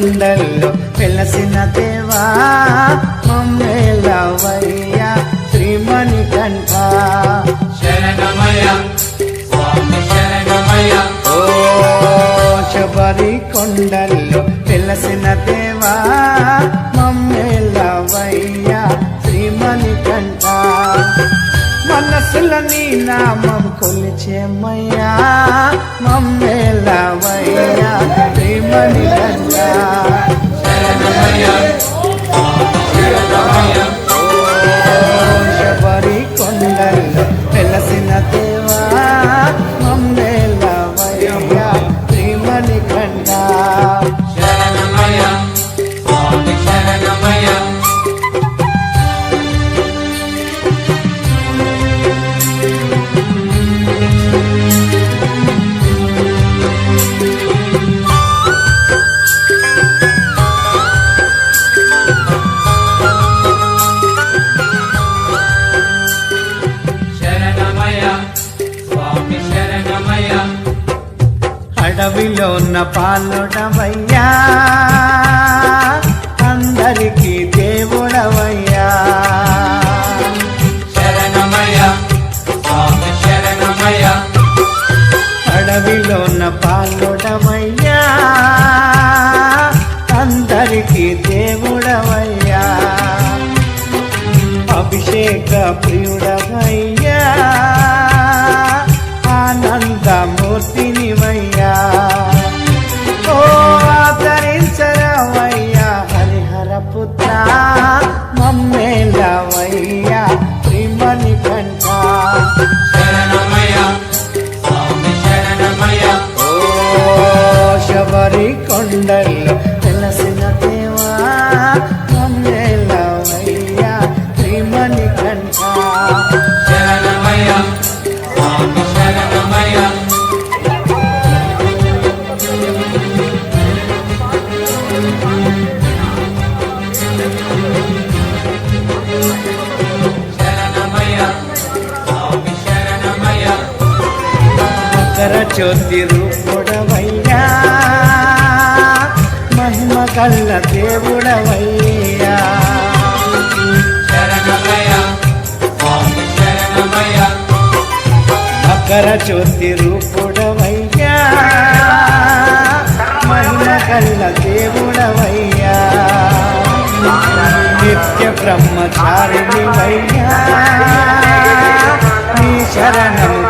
కొండల్లో వెలసిన దేవా మమ్మేలవయ్యా శ్రీమణి కంఠ. శరణమయ స్వామి శరణమయ ఓ శబరి కొండల్లో వెలసిన దేవా మమ్మేలవయ్యా శ్రీమణి కంఠ. మనసుల నీ నామం కొలిచేమయ్యా మమ్మేలవయ్యా కొండల్లో వెలసిన దేవా మమ్మేలవయ్యా శ్రీమణి కంఠ శరణమయ అడవిలో ఉన్న పాలుడవయ్యా అందరికీ దేవుడవయ్యా. శరణమయ స్వామి శరణమయ అడవిలో ఉన్న పాలుడవయ్యా అందరికీ దేవుడవయ్యా. అభిషేక ప్రియుడవయ్యా. శ్రీమణి కంఠ శరణమయ స్వామి శరణమయ ఓ శబరి కొండల్లో తెలిసిన దేవా మమ్మేలవయ్యా మకర జ్యోతి రూపుడవయ్యా మహిమ కల్ల దేవుడవయ్యా. మకర జ్యోతి రూపుడవయ్యా మహిమ కల్ల దేవుడవయ్యా. నిత్య బ్రహ్మచారిణి వయ్యా నీ శరణము